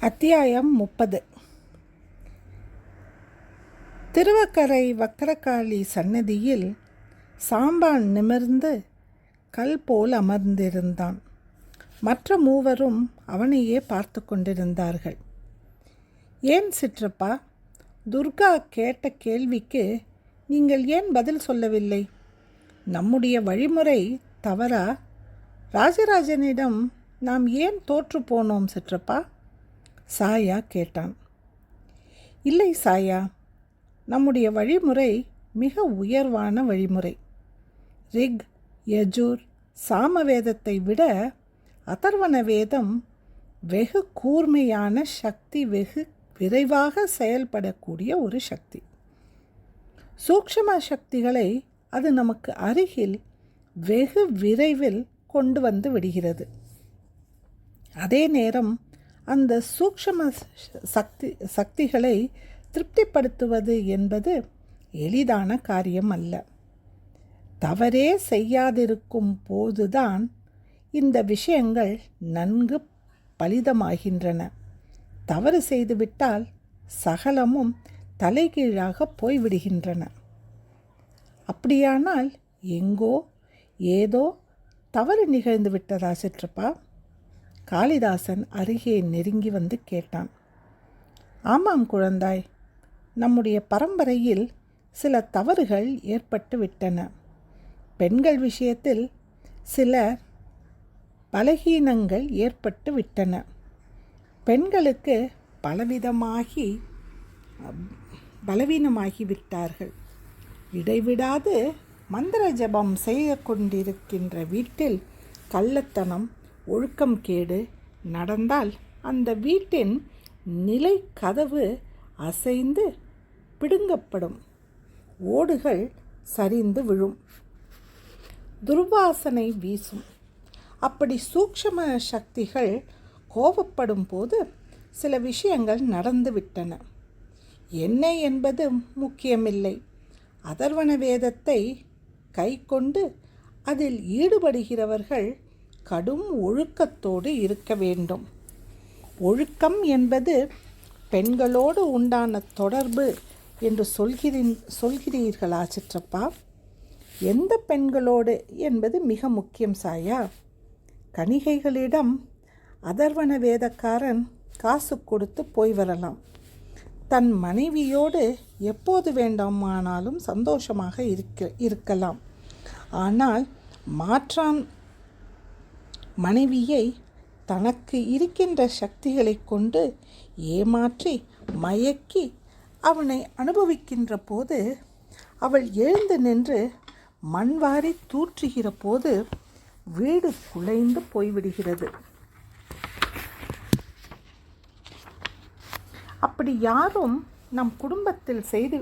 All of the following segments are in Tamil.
அத்தியாயம் முப்பது. திருவக்கரை வக்கரகாளி சன்னதியில் சாம்பான் நிமிர்ந்து கல் போல் அமர்ந்திருந்தான். மற்ற மூவரும் அவனையே பார்த்து கொண்டிருந்தார்கள். ஏன் சிற்றப்பா? துர்கா கேட்ட கேள்விக்கு நீங்கள் ஏன் பதில் சொல்லவில்லை? நம்முடைய வழிமுறை தவறா? ராஜராஜனிடம் நாம் ஏன் தோற்று போனோம் சிற்றப்பா? சாயா கேட்டான். இல்லை சாயா நம்முடைய வழிமுறை மிக உயர்வான வழிமுறை. ரிக் யஜூர் சாமவேதத்தை விட அதர்வன வேதம் வெகு கூர்மையான சக்தி வெகு விரைவாக செயல்படக்கூடிய ஒரு சக்தி. சூக்ஷம சக்திகளை அது நமக்கு அருகில் வெகு விரைவில் கொண்டு வந்து விடுகிறது. அதே நேரம் அந்த சூக்ஷ்ம சக்தி சக்திகளை திருப்திப்படுத்துவது என்பது எளிதான காரியம் அல்ல தவறே செய்யாதிருக்கும் போதுதான் இந்த விஷயங்கள் நன்கு பலிதமாகின்றன. தவறு செய்துவிட்டால் சகலமும் தலைகீழாக போய்விடுகின்றன. அப்படியானால் எங்கோ ஏதோ தவறு நிகழ்ந்து விட்டதா சிற்றப்பா? காளிதாசன் அருகே நெருங்கி வந்து கேட்டான். ஆமாம் குழந்தாய் நம்முடைய பரம்பரையில் சில தவறுகள் ஏற்பட்டு விட்டன. பெண்கள் விஷயத்தில் சில பலகீனங்கள் ஏற்பட்டு விட்டன. பெண்களுக்கு பலவிதமாகி பலவீனமாகி விட்டார்கள். இடைவிடாது மந்திர ஜபம் செய்து கொண்டிருக்கின்ற வீட்டில் கள்ளத்தனம் ஒழுக்கம் கேடு நடந்தால் அந்த வீட்டின் நிலை கதவு அசைந்து பிடுங்கப்படும். ஓடுகள் சரிந்து விழும். துர்வாசனை வீசும். அப்படி சூக்ஷம சக்திகள் கோபப்படும் போது சில விஷயங்கள் நடந்துவிட்டன என்ன என்பது முக்கியமில்லை. அதர்வன வேதத்தை கை கொண்டு அதில் ஈடுபடுகிறவர்கள் கடும் ஒழுக்கத்தோடு இருக்க வேண்டும். ஒழுக்கம் என்பது பெண்களோடு உண்டான தொடர்பு என்று சொல்கிறீன் சொல்கிறீர்களா சிற்றப்பா? எந்த பெண்களோடு என்பது மிக முக்கியம் சாயா. கணிகைகளிடம் அதர்வன வேதக்காரன் காசு கொடுத்து போய் வரலாம். தன் மனைவியோடு எப்போது வேண்டாமானாலும் சந்தோஷமாக இருக்க இருக்கலாம். ஆனால் மாற்றான் மனைவியை தனக்கு இருக்கின்ற சக்திகளை கொண்டு ஏமாற்றி மயக்கி அவனை அனுபவிக்கின்ற போது அவள் எழுந்து நின்று மண்வாரி தூற்றுகிற போது வீடு குலைந்து போய்விடுகிறது. அப்படி யாரும் நம் குடும்பத்தில் செய்து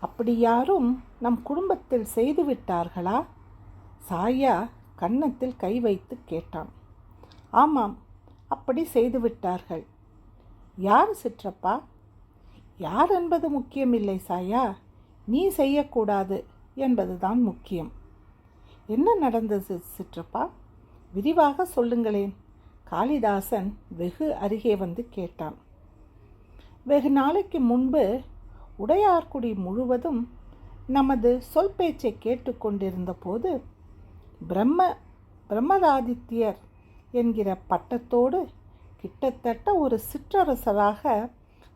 அப்படி யாரும் நம் குடும்பத்தில் செய்து விட்டார்களா? சாயா கன்னத்தில் கை வைத்து கேட்டான். ஆமாம் அப்படி செய்து விட்டார்கள். யார் சிற்றப்பா? யார் என்பது முக்கியமில்லை சாயா. நீ செய்யக்கூடாது என்பதுதான் முக்கியம். என்ன நடந்தது சிற்றப்பா? விரிவாக சொல்லுங்களேன். காளிதாசன் வெகு அருகே வந்து கேட்டான். வெகு நாளைக்கு முன்பு உடையார்குடி முழுவதும் நமது சொல் பேச்சை கேட்டுக்கொண்டிருந்த போது பிரம்ம பிரம்மராதித்யர் என்கிற பட்டத்தோடு கிட்டத்தட்ட ஒரு சிற்றரசராக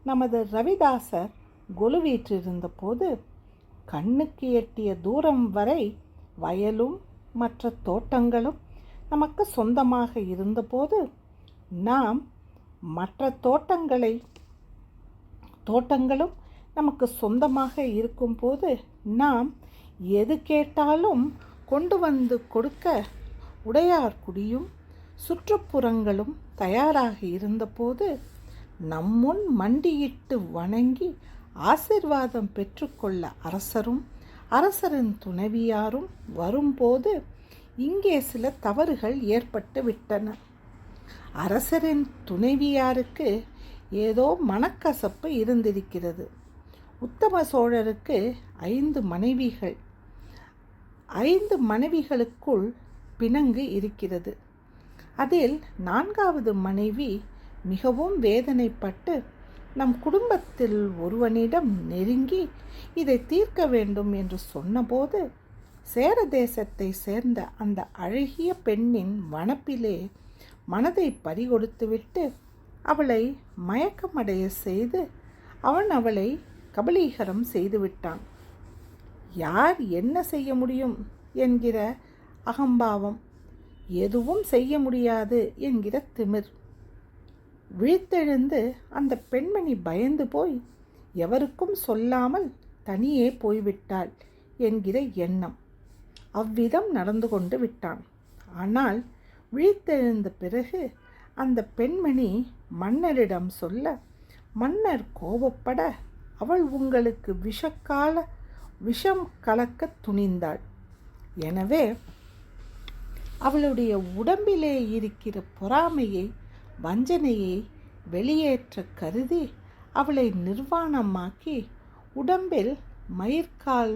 நமது ரவிதாசர் கொலுவீற்றிருந்த போது கண்ணுக்கு எட்டிய தூரம் வரை வயலும் மற்ற தோட்டங்களும் நமக்கு சொந்தமாக இருந்தபோது நாம் மற்ற தோட்டங்களை தோட்டங்களும் நமக்கு சொந்தமாக இருக்கும்போது நாம் எது கேட்டாலும் கொண்டு வந்து கொடுக்க உடையார்குடியும் சுற்றுப்புறங்களும் தயாராக இருந்தபோது நம்முன் மண்டியிட்டு வணங்கி ஆசிர்வாதம் பெற்றுக்கொள்ள அரசரும் அரசரின் துணைவியாரும் வரும்போது இங்கே சில தவறுகள் ஏற்பட்டு விட்டன. அரசரின் துணைவியாருக்கு ஏதோ மனக்கசப்பு இருந்திருக்கிறது. உத்தம சோழருக்கு ஐந்து மனைவிகள் ஐந்து மனைவிகளுக்குள் பிணங்கு இருக்கிறது. அதில் நான்காவது மனைவி மிகவும் வேதனைப்பட்டு நம் குடும்பத்தில் ஒருவனிடம் நெருங்கி இதை தீர்க்க வேண்டும் என்று சொன்னபோது சேர தேசத்தை சேர்ந்த அந்த அழகிய பெண்ணின் வனப்பிலே மனதை பறிகொடுத்துவிட்டு அவளை மயக்கமடைய செய்து அவன் அவளை கபலீகரம் செய்துவிட்டான். யார் என்ன செய்ய முடியும் என்கிற அகம்பாவம். எதுவும் செய்ய முடியாது என்கிற திமிர். விழித்தெழுந்து அந்த பெண்மணி பயந்து போய் எவருக்கும் சொல்லாமல் தனியே போய்விட்டாள் என்கிற எண்ணம் அவ்விதம் நடந்து கொண்டு விட்டான். ஆனால் விழித்தெழுந்த பிறகு அந்த பெண்மணி மன்னரிடம் சொல்ல மன்னர் கோபப்பட அவள் உங்களுக்கு விஷக்கால விஷம் கலக்க துணிந்தாள். எனவே அவளுடைய உடம்பிலே இருக்கிற பொறாமையை வஞ்சனையை வெளியேற்ற கருதி அவளை நிர்வாணமாக்கி உடம்பில் மயிர்கால்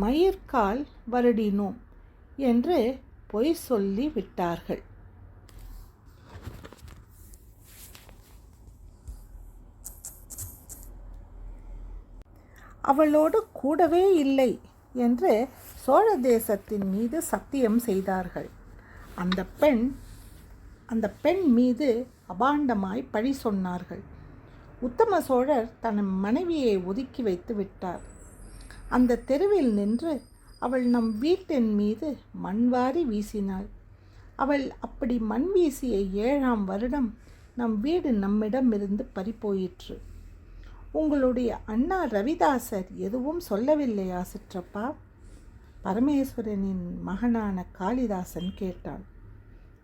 மயிர்கால் வருடினோம் என்று பொய் சொல்லி விட்டார்கள். அவளோடு கூடவே இல்லை என்று சோழ தேசத்தின் மீது சத்தியம் செய்தார்கள். அந்த பெண் அந்த பெண் மீது அபாண்டமாய் பழி சொன்னார்கள். உத்தம சோழர் தன் மனைவியை ஒதுக்கி வைத்து விட்டார். அந்த தெருவில் நின்று அவள் நம் வீட்டின் மீது மண்வாரி வீசினாள். அவள் அப்படி மண் வீசிய ஏழாம் வருடம் நம் வீடு நம்மிடமிருந்து பறிப்போயிற்று உங்களுடைய அண்ணா ரவிதாசர் எதுவும் சொல்லவில்லையா சிற்றப்பா பரமேஸ்வரனின் மகனான காளிதாசன் கேட்டான்.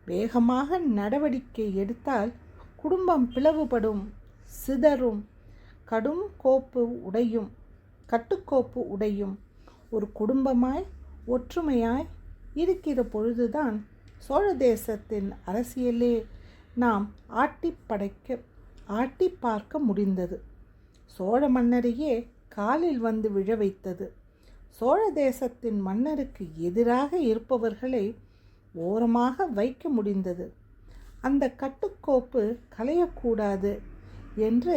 வேகமாக நடவடிக்கை எடுத்தால் குடும்பம் பிளவுபடும் சிதறும் கடும் கோப்பு உடையும் கட்டுக்கோப்பு உடையும். ஒரு குடும்பமாய் ஒற்றுமையாய் இருக்கிற பொழுதுதான் சோழ தேசத்தின் அரசியலே நாம் ஆட்டி படைக்க ஆட்டி பார்க்க முடிந்தது. சோழ மன்னரையே காலில் வந்து விழ வைத்தது. சோழ தேசத்தின் மன்னருக்கு எதிராக இருப்பவர்களை ஓரமாக வைக்க முடிந்தது. அந்த கட்டுக்கோப்பு களையக்கூடாது என்று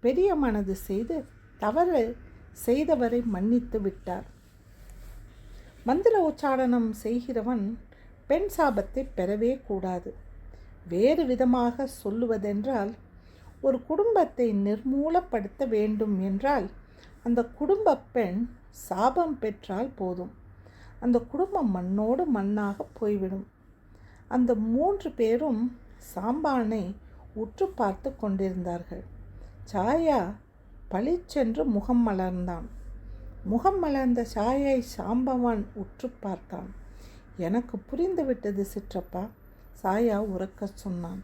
பெரிய மனது செய்து தவறு செய்தவரை மன்னித்து விட்டார். மந்திர உச்சாரணம் செய்கிறவன் பெண் சாபத்தை பெறவே கூடாது. வேறு விதமாக சொல்லுவதென்றால் ஒரு குடும்பத்தை நிர்மூலப்படுத்த வேண்டும் என்றால் அந்த குடும்ப பெண் சாபம் பெற்றால் போதும். அந்த குடும்பம் மண்ணோடு மண்ணாக போய்விடும். அந்த மூன்று பேரும் சாம்பானை உற்று பார்த்து கொண்டிருந்தார்கள். சாயா பளிச்சென்று முகம் மலர்ந்தான். முகம் மலர்ந்த சாயை சாம்பவான் உற்று பார்த்தான். எனக்கு புரிந்துவிட்டது சிற்றப்பா சாயா உறக்க சொன்னான்.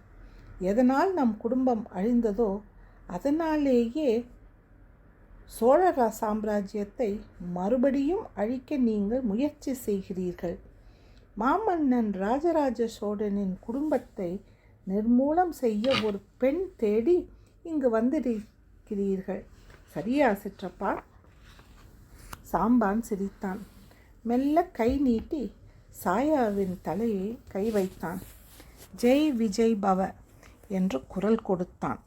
எதனால் நம் குடும்பம் அழிந்ததோ அதனாலேயே சோழர சாம்ராஜ்யத்தை மறுபடியும் அழிக்க நீங்கள் முயற்சி செய்கிறீர்கள். மாமன்னன் ராஜராஜ சோழனின் குடும்பத்தை நிர்மூலம் செய்ய ஒரு பெண் தேடி இங்கு வந்திருக்கிறீர்கள். சரியா சிற்றப்பா? சாம்பான் சிரித்தான். மெல்ல கை நீட்டி சாயாவின் தலையை கை வைத்தான். ஜெய் விஜய் பவ. என்று குரல் கொடுத்தான்.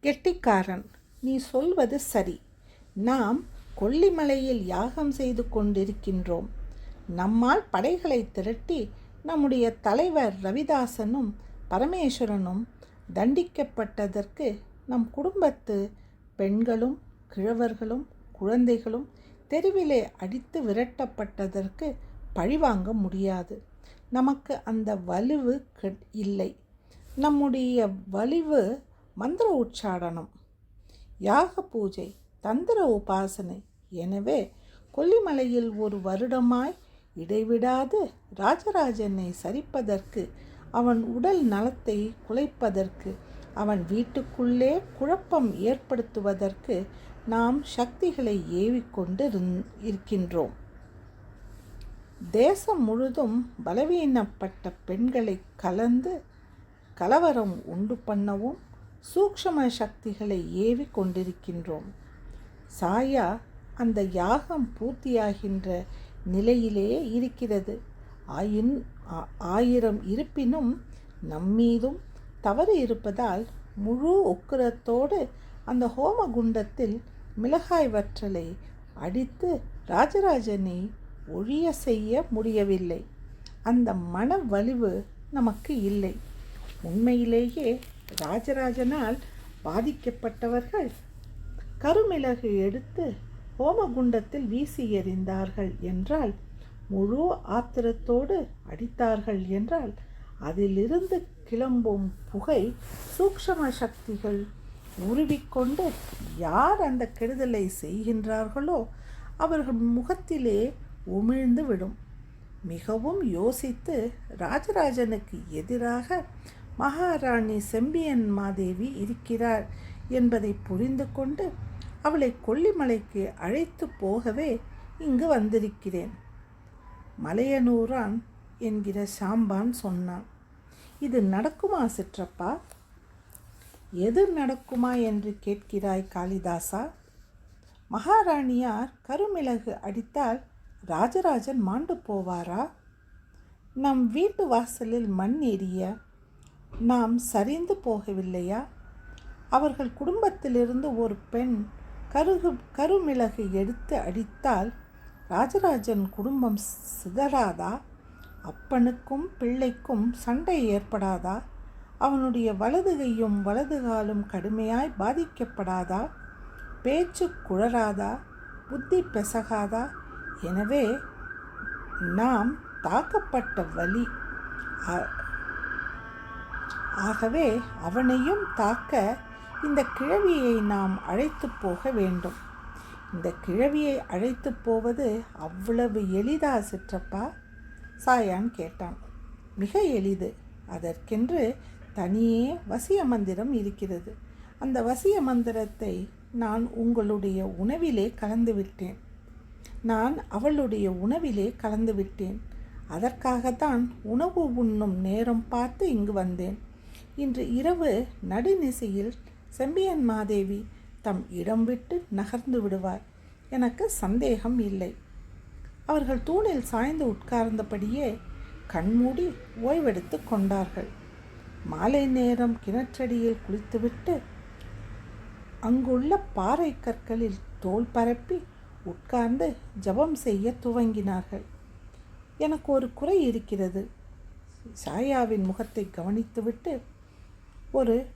கெட்டிக்காரன் நீ சொல்வது சரி. நாம் கொல்லிமலையில் யாகம் செய்து கொண்டிருக்கின்றோம். நம்மால் படைகளை திரட்டி நம்முடைய தலைவர் ரவிதாசனும் பரமேஸ்வரனும் தண்டிக்கப்பட்டதற்கு நம் குடும்பத்து பெண்களும் கிழவர்களும் குழந்தைகளும் தெருவிலே அடித்து விரட்டப்பட்டதற்கு பழிவாங்க முடியாது. நமக்கு அந்த வலுவு இல்லை. நம்முடைய வலிவு மந்திர உச்சாடனம் யாக பூஜை தந்திர உபாசனை. எனவே கொல்லிமலையில் ஒரு வருடமாய் இடைவிடாது ராஜராஜனை சரிப்பதற்கு அவன் உடல் நலத்தை குலைப்பதற்கு அவன் வீட்டுக்குள்ளே குழப்பம் ஏற்படுத்துவதற்கு நாம் சக்திகளை ஏவிக்கொண்டு இருக்கின்றோம். தேசம் முழுதும் பலவீனப்பட்ட பெண்களை கலந்து கலவரம் உண்டு பண்ணவும் சூக்ஷம சக்திகளை ஏவி கொண்டிருக்கின்றோம். சாயா அந்த யாகம் பூர்த்தியாகின்ற நிலையிலே இருக்கிறது. ஆயின் ஆ- ஆயிரம் இருப்பினும் நம்மீதும் தவறு இருப்பதால் முழு உக்கிரத்தோடு அந்த ஹோம குண்டத்தில் மிளகாய் வற்றலை அடித்து ராஜராஜனை ஒழிய செய்ய முடியவில்லை. அந்த மன வலிவு நமக்கு இல்லை. உண்மையிலேயே ராஜராஜனால் பாதிக்கப்பட்டவர்கள் கருமிளகு எடுத்து ஹோமகுண்டத்தில் வீசி எறிந்தார்கள் என்றால் முழு ஆத்திரத்தோடு அடித்தார்கள் என்றால் அதிலிருந்து கிளம்பும் புகை சூக்ஷம சக்திகள் உருவிக்கொண்டு யார் அந்த கெடுதலை செய்கின்றார்களோ அவர்கள் முகத்திலே உமிழ்ந்து விடும் மிகவும் யோசித்து ராஜராஜனுக்கு எதிராக மகாராணி செம்பியன் மாதேவி இருக்கிறார் என்பதை புரிந்து கொண்டு அவளை கொல்லிமலைக்கு அழைத்து போகவே இங்கு வந்திருக்கிறேன். மலையனூரான் என்கிற சாம்பான் சொன்னான். இது நடக்குமா சிற்றப்பா? எது நடக்குமா என்று கேட்கிறாய் காளிதாசா? மகாராணியார் கருமிளகு அடித்தால் ராஜராஜன் மாண்டு போவாரா? நம் வீட்டு வாசலில் மண் எரிய நாம் சரிந்து போகவில்லையா? அவர்கள் குடும்பத்திலிருந்து ஒரு பெண் கருகு கருமிளகு எடுத்து அடித்தால் ராஜராஜன் குடும்பம் சிதறாதா? அப்பனுக்கும் பிள்ளைக்கும் சண்டை ஏற்படாதா? அவனுடைய வலதுகையும் வலதுகாலும் வலது காலும் கடுமையாய் பாதிக்கப்படாதா? பேச்சு குழறாதா? புத்தி பெசகாதா? எனவே நாம் தாக்கப்பட்ட வலி ஆகவே அவனையும் தாக்க இந்த கிழவியை நாம் அழைத்து போக வேண்டும். இந்த கிழவியை அழைத்து போவது அவ்வளவு எளிதா சிற்றப்பா? சாயான் கேட்டான். மிக எளிது. அதற்கென்று தனியே வசிய மந்திரம் இருக்கிறது. அந்த வசிய மந்திரத்தை நான் உங்களுடைய உணவிலே கலந்துவிட்டேன் நான் அவளுடைய உணவிலே கலந்து விட்டேன் அதற்காகத்தான் உணவு உண்ணும் நேரம் பார்த்து இங்கு வந்தேன். இன்று இரவு நடுநிசையில் செம்பியன் மாதேவி தம் இடம் விட்டு நகர்ந்து விடுவார். எனக்கு சந்தேகம் இல்லை. அவர்கள் தூணில் சாய்ந்து உட்கார்ந்தபடியே கண்மூடி ஓய்வெடுத்து கொண்டார்கள். மாலை நேரம் கிணற்றடியில் குளித்துவிட்டு அங்குள்ள பாறை கற்களில் தோல் பரப்பி உட்கார்ந்து ஜெபம் செய்ய துவங்கினார்கள். எனக்கு ஒரு குறை இருக்கிறது. சாயாவின் முகத்தை கவனித்துவிட்டு ஒரு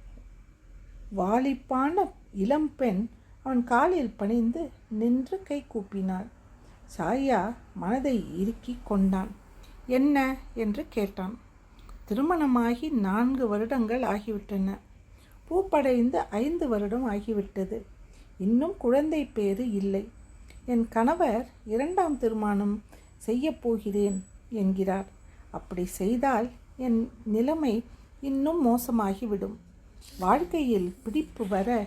வாலிப்பான இளம்பெண் அவன் காலில் பணிந்து நின்று கை கூப்பினாள். சாயா மனதை இறுக்கி கொண்டான். என்ன? என்று கேட்டான். திருமணமாகி நான்கு வருடங்கள் ஆகிவிட்டன. பூப்படைந்து ஐந்து வருடம் ஆகிவிட்டது. இன்னும் குழந்தை பேறு இல்லை. என் கணவர் இரண்டாம் திருமணம் செய்யப் போகிறேன் என்கிறார். அப்படி செய்தால் என் நிலைமை இன்னும் மோசமாகிவிடும். வாழ்க்கையில் பிடிப்பு வர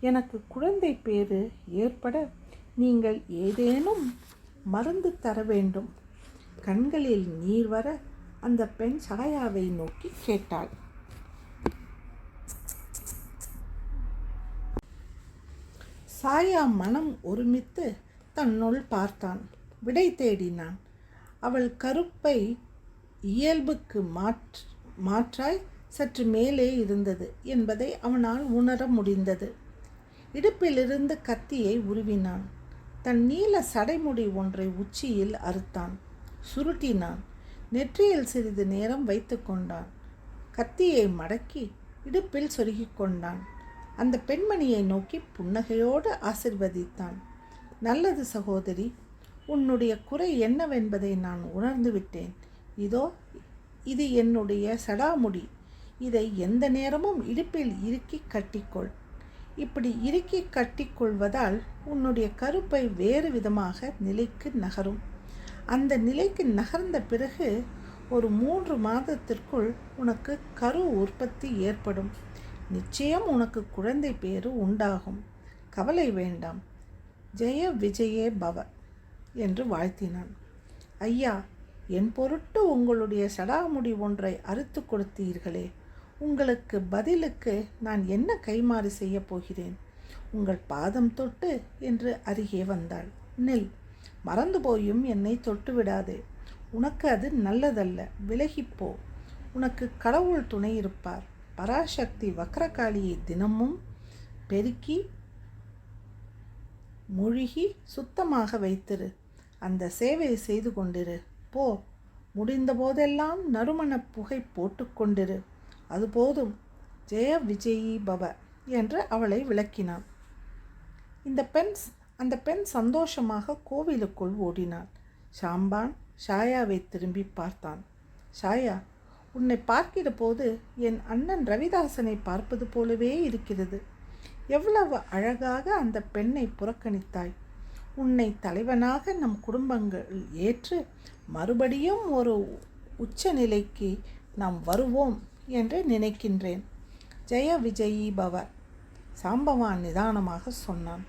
எனக்கு குழந்தை பேறு ஏற்பட நீங்கள் ஏதேனும் மருந்து தர வேண்டும். கண்களில் நீர் வர அந்த பெண் சாயாவை நோக்கி கேட்டாள். சாயா மனம் ஒருமித்து தன்னுள் பார்த்தான். விடை தேடினான். அவள் கருப்பை இயல்புக்கு மாற் மாற்றாய் சற்று மேலே இருந்தது என்பதை அவனால் உணர முடிந்தது. இடுப்பிலிருந்து கத்தியை உருவினான். தன் நீல சடைமுடி ஒன்றை உச்சியில் அறுத்தான். சுருட்டினான். நெற்றியில் சிறிது நேரம் வைத்து கொண்டான். கத்தியை மடக்கி இடுப்பில் சொருகிக் கொண்டான். அந்த பெண்மணியை நோக்கி புன்னகையோடு ஆசிர்வதித்தான். நல்லது சகோதரி உன்னுடைய குறை என்னவென்பதை நான் உணர்ந்து விட்டேன். இதோ இது என்னுடைய சடாமுடி. இதை எந்த நேரமும் இடுப்பில் இறுக்கி கட்டிக்கொள். இப்படி இறுக்கி கட்டிக்கொள்வதால் உன்னுடைய கருப்பை வேறு விதமாக நிலைக்கு நகரும். அந்த நிலைக்கு நகர்ந்த பிறகு ஒரு மூன்று மாதத்திற்குள் உனக்கு கரு உற்பத்தி ஏற்படும். நிச்சயம் உனக்கு குழந்தை பேறு உண்டாகும். கவலை வேண்டாம். ஜெய விஜயே பவ என்று வாழ்த்தினான். ஐயா என் பொருட்டு உங்களுடைய சடாமுடி ஒன்றை அறுத்து கொடுத்தீர்களே உங்களுக்கு பதிலுக்கு நான் என்ன கைமாறு செய்யப் போகிறேன்? உங்கள் பாதம் தொட்டு என்று அருகே வந்தாள். நில் மறந்து போயும் என்னை தொட்டு விடாதே. உனக்கு அது நல்லதல்ல விலகிப்போ உனக்கு கடவுள் துணை இருப்பார். பராசக்தி வக்ரகாளியை தினமும் பெருக்கி முழுகி சுத்தமாக வைத்திரு. அந்த சேவையை செய்து கொண்டிரு. போ. முடிந்த போதெல்லாம் நறுமண புகை போட்டுக்கொண்டிரு அது போதும். ஜெய விஜயி பவ என்று அவளை விளக்கினான். இந்த பெண் அந்த பெண் சந்தோஷமாக கோவிலுக்குள் ஓடினாள். ஷாம்பான் ஷாயாவை திரும்பி பார்த்தான். ஷாயா உன்னை பார்க்கிற போது என் அண்ணன் ரவிதாசனை பார்ப்பது போலவே இருக்கிறது. எவ்வளவு அழகாக அந்த பெண்ணை புறக்கணித்தாய். உன்னை தலைவனாக நம் குடும்பங்கள் ஏற்று மறுபடியும் ஒரு உச்ச நிலைக்கு நாம் வருவோம் என்று நினைக்கின்றேன். ஜெய விஜயி பவ சாம்பவான் நிதானமாக சொன்னான்.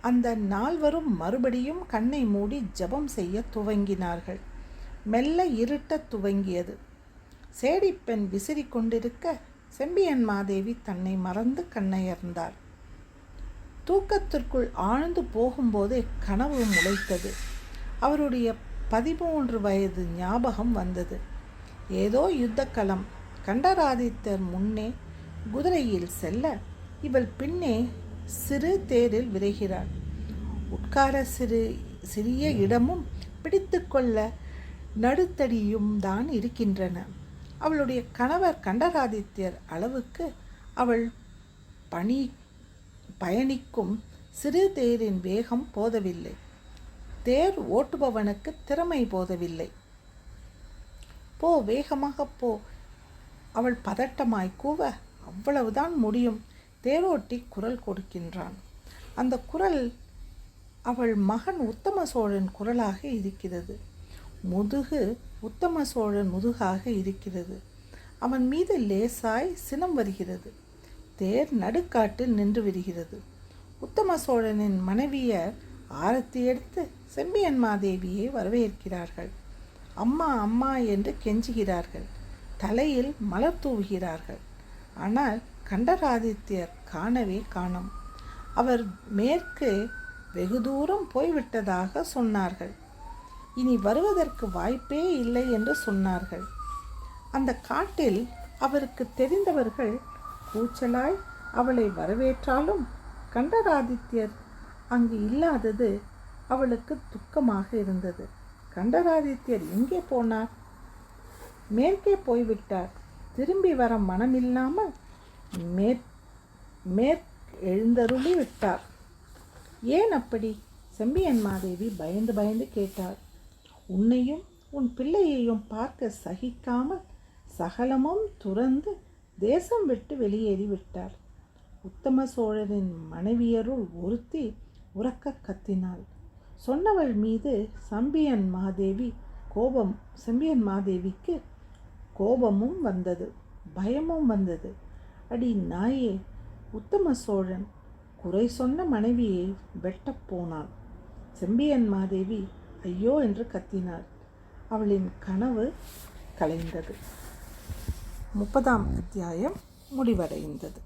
அந்த நால்வரும் மறுபடியும் கண்ணை மூடி ஜெபம் செய்ய துவங்கினார்கள். மெல்ல இருட்டத் துவங்கியது. சேடிப்பெண் விசிறி கொண்டிருக்க செம்பியன் மாதேவி தன்னை மறந்து கண்ணையர்ந்தார் தூக்கத்திற்குள் ஆழ்ந்து போகும்போதே கனவு முளைத்தது. அவருடைய பதிமூன்று வயது ஞாபகம் வந்தது. ஏதோ யுத்தக்களம். கண்டராதித்தர் முன்னே குதிரையில் செல்ல இவள் பின்னே சிறு தேரில் விரைகிறாள். உட்கார சிறு சிறிய இடமும் பிடித்துக்கொள்ள நடுத்தடியும் தான் இருக்கின்றன. அவளுடைய கணவர் கண்டராதித்யர் அளவுக்கு அவள் பணி பயணிக்கும் சிறு தேரின் வேகம் போதவில்லை. தேர் ஓட்டுபவனுக்கு திறமை போதவில்லை. போ வேகமாக போ. அவள் பதட்டமாய் கூவ அவ்வளவுதான் முடியும் தேரோட்டி குரல் கொடுக்கின்றான். அந்த குரல் அவள் மகன் உத்தம சோழன் குரலாக இருக்கிறது. முதுகு உத்தம சோழன் முதுகாக இருக்கிறது. அவன் மீது லேசாய் சினம் வருகிறது. தேர் நடுக்காட்டில் நின்று விடுகிறது. உத்தம சோழனின் மனைவியர் ஆரத்தி எடுத்து செம்பியன் மாதேவியை வரவேற்கிறார்கள். அம்மா அம்மா என்று கெஞ்சுகிறார்கள். தலையில் மலர் தூவுகிறார்கள். ஆனால் கண்டராதித்யர் காணவே காணும். அவர் மேற்கு வெகு தூரம் போய்விட்டதாக சொன்னார்கள். இனி வருவதற்கு வாய்ப்பே இல்லை என்று சொன்னார்கள். அந்த காட்டில் அவருக்கு தெரிந்தவர்கள் கூச்சலாய் அவளை வரவேற்றாலும் கண்டராதித்யர் அங்கு இல்லாதது அவளுக்கு துக்கமாக இருந்தது. கண்டராதித்யர் எங்கே போனார்? மேற்கே போய்விட்டார். திரும்பி வர மனமில்லாமல் மேற் மேற் எழுந்தருளி விட்டார் ஏன் அப்படி? செம்பியன் மாதேவி பயந்து பயந்து கேட்டார். உன்னையும் உன் பிள்ளையையும் பார்க்க சகிக்காமல் சகலமும் துறந்து தேசம் விட்டு வெளியேறி விட்டார் உத்தம சோழரின் மனைவியருள் ஒருத்தி உறக்க கத்தினாள். சொன்னவள் மீது சம்பியன் மாதேவி கோபம் செம்பியன் மாதேவிக்கு கோபமும் வந்தது பயமும் வந்தது. அடி நாயே உத்தம சோழன் குறை சொன்ன மனைவியை வெட்டப் போனாள். செம்பியன் மாதேவி ஐயோ என்று கத்தினார் அவளின் கனவு கலைந்தது. முப்பதாம் அத்தியாயம் முடிவடைந்தது.